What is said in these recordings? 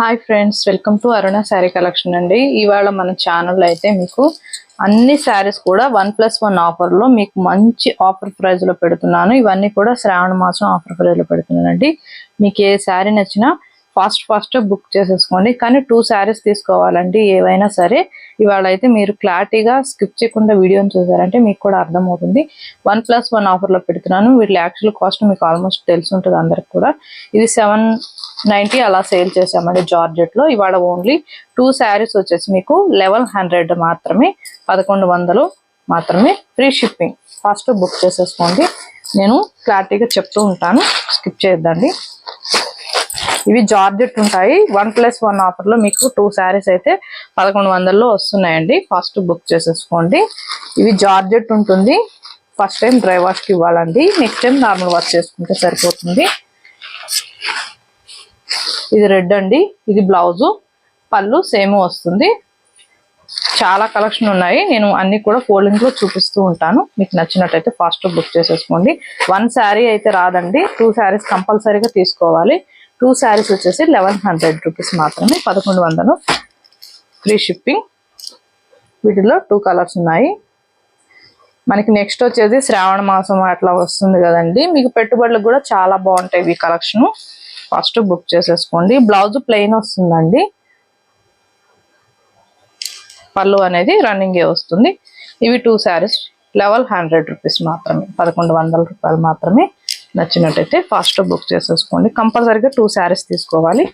Hi friends welcome to Aruna sari collection అండి. ఇవాళ మన ఛానల్లో అయితే మీకు అన్ని శారీస్ కూడా వన్ ప్లస్ వన్ ఆఫర్లో మీకు మంచి ఆఫర్ ప్రైజ్లో పెడుతున్నాను. ఇవన్నీ కూడా శ్రావణ మాసం ఆఫర్ ప్రైజ్లో పెడుతున్నానండి. మీకు ఏ శారీ నచ్చినా ఫాస్ట్ ఫాస్ట్ బుక్ చేసేసుకోండి. కానీ టూ శారీస్ తీసుకోవాలండి ఏవైనా సరే. ఇవాళ అయితే మీరు క్లారిటీగా స్కిప్ చేయకుండా వీడియోని చూసారంటే మీకు కూడా అర్థమవుతుంది. వన్ ప్లస్ వన్ ఆఫర్లో పెడుతున్నాను. వీటి యాక్చువల్ కాస్ట్ మీకు ఆల్మోస్ట్ తెలిసి ఉంటుంది అందరికి కూడా. ఇది సెవెన్ నైంటీ అలా సేల్ చేసామండి జార్జెట్లో. ఇవాళ ఓన్లీ టూ శారీస్ వచ్చేసి మీకు లెవెన్ హండ్రెడ్ మాత్రమే పదకొండు వందలు మాత్రమే ఫ్రీ షిప్పింగ్. ఫాస్ట్ బుక్ చేసేసుకోండి. నేను క్లారిటీగా చెప్తూ ఉంటాను. స్కిప్ చేయొద్దండి. ఇవి జార్జెట్ ఉంటాయి. వన్ ప్లస్ వన్ ఆఫర్లో మీకు టూ శారీస్ అయితే పదకొండు వందల్లో వస్తున్నాయండి. ఫస్ట్ బుక్ చేసేసుకోండి. ఇవి జార్జెట్ ఉంటుంది. ఫస్ట్ టైం డ్రై వాష్కి ఇవ్వాలండి. నెక్స్ట్ టైం నార్మల్ వాష్ చేసుకుంటే సరిపోతుంది. ఇది రెడ్ అండి. ఇది బ్లౌజు. పళ్ళు సేమ్ వస్తుంది. చాలా కలెక్షన్ ఉన్నాయి. నేను అన్ని కూడా ఫోల్డింగ్లో చూపిస్తూ ఉంటాను. మీకు నచ్చినట్టయితే ఫాస్ట్ బుక్ చేసేసుకోండి. వన్ శారీ అయితే రాదండి. టూ శారీస్ కంపల్సరీగా తీసుకోవాలి. టూ శారీస్ వచ్చేసి లెవెన్ హండ్రెడ్ రూపీస్ మాత్రమే పదకొండు వందలు ఫ్రీ షిప్పింగ్. వీటిలో టూ కలర్స్ ఉన్నాయి. మనకి నెక్స్ట్ వచ్చేది శ్రావణ మాసం అట్లా వస్తుంది కదండి. మీకు పెట్టుబడులకు కూడా చాలా బాగుంటాయి ఈ కలెక్షన్. ఫస్ట్ బుక్ చేసేసుకోండి. బ్లౌజ్ ప్లెయిన్ వస్తుందండి. పళ్ళు అనేది రన్నింగే వస్తుంది. ఇవి two saris eleven hundred rupees మాత్రమే పదకొండు వందల రూపాయలు మాత్రమే. నచ్చినట్టయితే ఫాస్ట్గా బుక్ చేసేసుకోండి. కంపల్సరీగా టూ శారీస్ తీసుకోవాలి.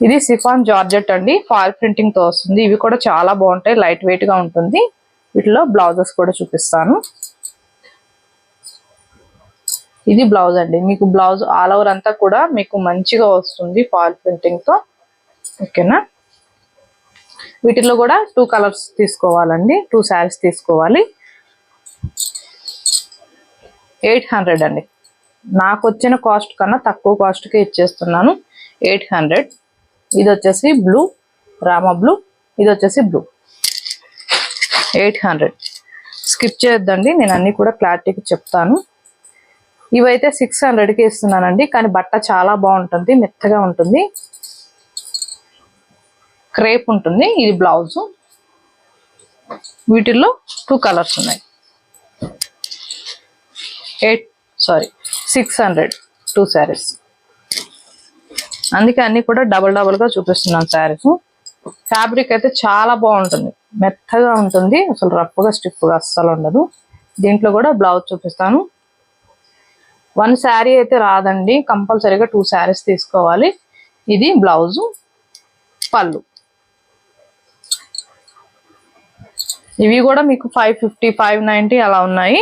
ఇది సిఫాన్ జార్జెట్ అండి. ఫాల్ ప్రింటింగ్తో వస్తుంది. ఇవి కూడా చాలా బాగుంటాయి. లైట్ వెయిట్గా ఉంటుంది. వీటిలో బ్లౌజెస్ కూడా చూపిస్తాను. ఇది బ్లౌజ్ అండి. మీకు బ్లౌజ్ ఆల్ ఓవర్ అంతా కూడా మీకు మంచిగా వస్తుంది ఫాల్ ప్రింటింగ్తో ఓకేనా వీటిలో కూడా టూ కలర్స్ తీసుకోవాలండి. టూ శారీస్ తీసుకోవాలి. ఎయిట్ హండ్రెడ్ అండి. నాకు వచ్చిన కాస్ట్ కన్నా తక్కువ కాస్ట్కే ఇచ్చేస్తున్నాను. Eight hundred. ఇది వచ్చేసి బ్లూ రామా బ్లూ ఇది వచ్చేసి బ్లూ. Eight hundred. స్కిప్ చేయొద్దండి నేను అన్ని కూడా క్లారిటీకి చెప్తాను. ఇవైతే సిక్స్ హండ్రెడ్కి ఇస్తున్నానండి కానీ బట్ట చాలా బాగుంటుంది మెత్తగా ఉంటుంది. క్రేప్ ఉంటుంది ఇది బ్లౌజు. వీటిల్లో టూ కలర్స్ ఉన్నాయి. Eight sorry six hundred two saris. అందుకే అన్ని కూడా డబల్ డబల్గా చూపిస్తున్నాను శారీస్. ఫ్యాబ్రిక్ అయితే చాలా బాగుంటుంది. మెత్తగా ఉంటుంది అసలు రఫ్గా స్టిఫ్గా అస్సలు ఉండదు. దీంట్లో కూడా బ్లౌజ్ చూపిస్తాను. వన్ శారీ అయితే రాదండి. కంపల్సరీగా టూ శారీస్ తీసుకోవాలి. ఇది బ్లౌజు పళ్ళు. ఇవి కూడా మీకు ఫైవ్ ఫిఫ్టీ ఫైవ్ నైంటీ అలా ఉన్నాయి.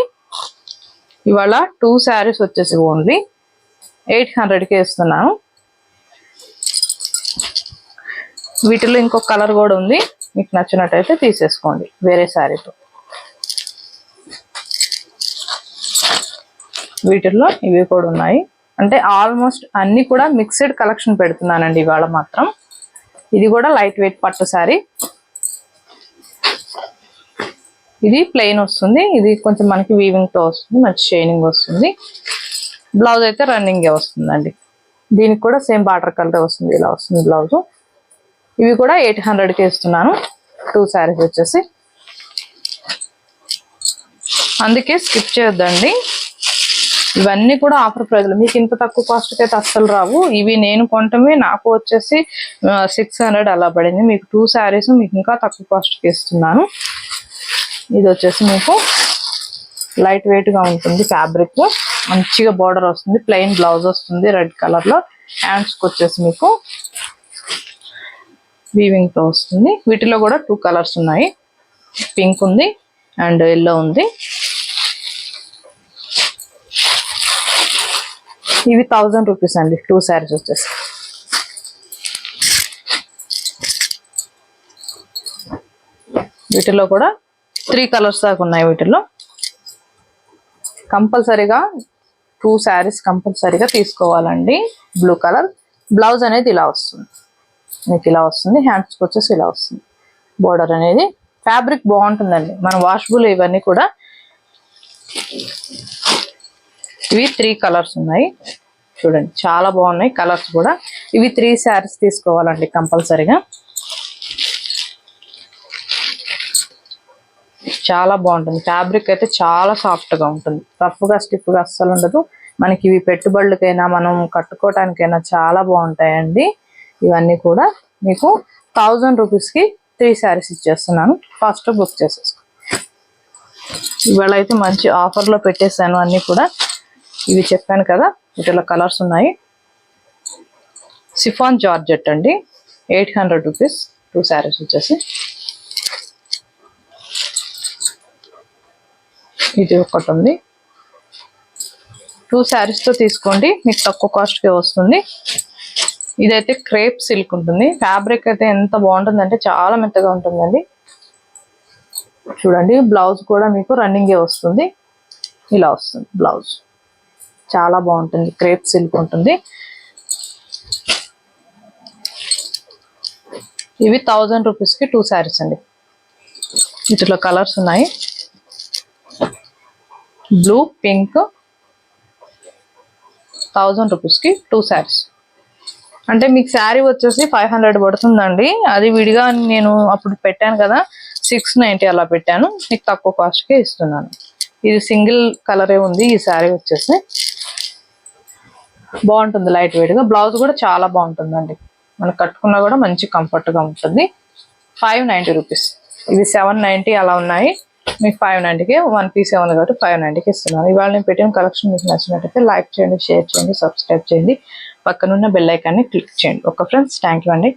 ఇవాళ టూ శారీస్ వచ్చేసి ఓన్లీ ఎయిట్ హండ్రెడ్కి ఇస్తున్నాను. వీటిలో ఇంకొక కలర్ కూడా ఉంది. మీకు నచ్చినట్టయితే తీసేసుకోండి. వేరే శారీతో వీటిల్లో ఇవి కూడా ఉన్నాయి. అంటే ఆల్మోస్ట్ అన్ని కూడా మిక్స్డ్ కలెక్షన్ పెడుతున్నానండి ఇవాళ మాత్రం. ఇది కూడా లైట్ వెయిట్ పట్టు శారీ ఇది ప్లెయిన్ వస్తుంది. ఇది కొంచెం మనకి వీవింగ్తో వస్తుంది మంచి షైనింగ్ వస్తుంది. బ్లౌజ్ అయితే రన్నింగే వస్తుందండి. దీనికి కూడా సేమ్ బార్డర్ కలర్ వస్తుంది ఇలా వస్తుంది బ్లౌజ్ ఇవి కూడా ఎయిట్ హండ్రెడ్కి ఇస్తున్నాను. టూ శారీస్ వచ్చేసి. అందుకే స్కిప్ చేయొద్దండి. ఇవన్నీ కూడా ఆఫర్ ప్రైజ్లు. మీకు ఇంత తక్కువ కాస్ట్కి అయితే అస్సలు రావు. ఇవి నేను కొనటమే నాకు వచ్చేసి సిక్స్ హండ్రెడ్ అలా పడింది. మీకు టూ శారీస్ మీకు ఇంకా తక్కువ కాస్ట్కి ఇస్తున్నాను. ఇది వచ్చేసి మీకు లైట్ వెయిట్గా ఉంటుంది ఫ్యాబ్రిక్ మంచిగా బార్డర్ వస్తుంది. ప్లెయిన్ బ్లౌజ్ వస్తుంది రెడ్ కలర్లో. హ్యాండ్స్ వచ్చేసి మీకు వీవింగ్తో వస్తుంది. వీటిలో కూడా టూ కలర్స్ ఉన్నాయి. పింక్ ఉంది అండ్ ఎల్లో ఉంది. ఇవి థౌజండ్ రూపీస్ అండి. టూ శారీస్ వచ్చేసి. వీటిలో కూడా త్రీ కలర్స్ దాకా ఉన్నాయి వీటిలో కంపల్సరీగా టూ శారీస్ కంపల్సరీగా తీసుకోవాలండి. Blue colour. బ్లౌజ్ అనేది ఇలా వస్తుంది. మీకు ఇలా వస్తుంది. హ్యాండ్స్కి వచ్చేసి ఇలా వస్తుంది. బోర్డర్ అనేది ఫ్యాబ్రిక్ బాగుంటుందండి. మన వాషబుల్ ఇవన్నీ కూడా ఇవి త్రీ కలర్స్ ఉన్నాయి. చూడండి చాలా బాగున్నాయి కలర్స్ కూడా. ఇవి త్రీ శారీస్ తీసుకోవాలండి కంపల్సరీగా. చాలా బాగుంటుంది. ఫ్యాబ్రిక్ అయితే చాలా సాఫ్ట్గా ఉంటుంది. రఫ్గా స్టిఫ్గా అస్సలు ఉండదు. మనకి ఇవి పెట్టుబడులకైనా మనం కట్టుకోవటానికైనా చాలా బాగుంటాయండి. ఇవన్నీ కూడా మీకు థౌజండ్ రూపీస్కి త్రీ శారీస్ ఇచ్చేస్తున్నాను. ఫస్ట్ బుక్ చేసేసుకో. ఇవాళ అయితే మంచి ఆఫర్లో పెట్టేసాను పెట్టేశాను కూడా. ఇవి చెప్పాను కదా వీటిలో కలర్స్ ఉన్నాయి. సిఫాన్ జార్జెట్ అండి. Eight hundred rupees two saris వచ్చేసి ఇది ఒకటి ఉంది. టూ శారీస్తో తీసుకోండి. మీకు తక్కువ కాస్ట్కి వస్తుంది. ఇదైతే క్రేప్ సిల్క్ ఉంటుంది. ఫ్యాబ్రిక్ అయితే ఎంత బాగుంటుందంటే చాలా మెత్తగా ఉంటుందండి. చూడండి బ్లౌజ్ కూడా మీకు రన్నింగే వస్తుంది. ఇలా వస్తుంది బ్లౌజ్ చాలా బాగుంటుంది. క్రేప్ సిల్క్ ఉంటుంది. ఇవి థౌజండ్ రూపీస్కి టూ శారీస్ అండి. వీటిలో కలర్స్ ఉన్నాయి. బ్లూ పింక్ థౌజండ్ రూపీస్కి టూ శారీస్ అంటే మీకు శారీ వచ్చేసి ఫైవ్ హండ్రెడ్ పడుతుందండి. అది విడిగా నేను అప్పుడు పెట్టాను కదా సిక్స్ నైంటీ అలా పెట్టాను. మీకు తక్కువ కాస్ట్కే ఇస్తున్నాను. ఇది సింగిల్ కలరే ఉంది ఈ శారీ వచ్చేసి. బాగుంటుంది లైట్ వెయిట్గా బ్లౌజ్ కూడా చాలా బాగుంటుందండి. మనం కట్టుకున్నా కూడా మంచి కంఫర్ట్గా ఉంటుంది. ఫైవ్ నైంటీ రూపీస్ ఇది సెవెన్ నైంటీ అలా ఉన్నాయి. మీకు ఫైవ్ నైంటీకి వన్ పీస్ ఉంది కాబట్టి ఫైవ్ నైంటీకి ఇస్తున్నాను. ఇవాళ నేను పెట్టిన కలెక్షన్ మీకు నచ్చినట్టయితే లైక్ చేయండి షేర్ చేయండి సబ్స్క్రైబ్ చేయండి. పక్కనున్న బెల్ ఐకాన్ని క్లిక్ చేయండి. ఓకే ఫ్రెండ్స్ థ్యాంక్ యూ అండి.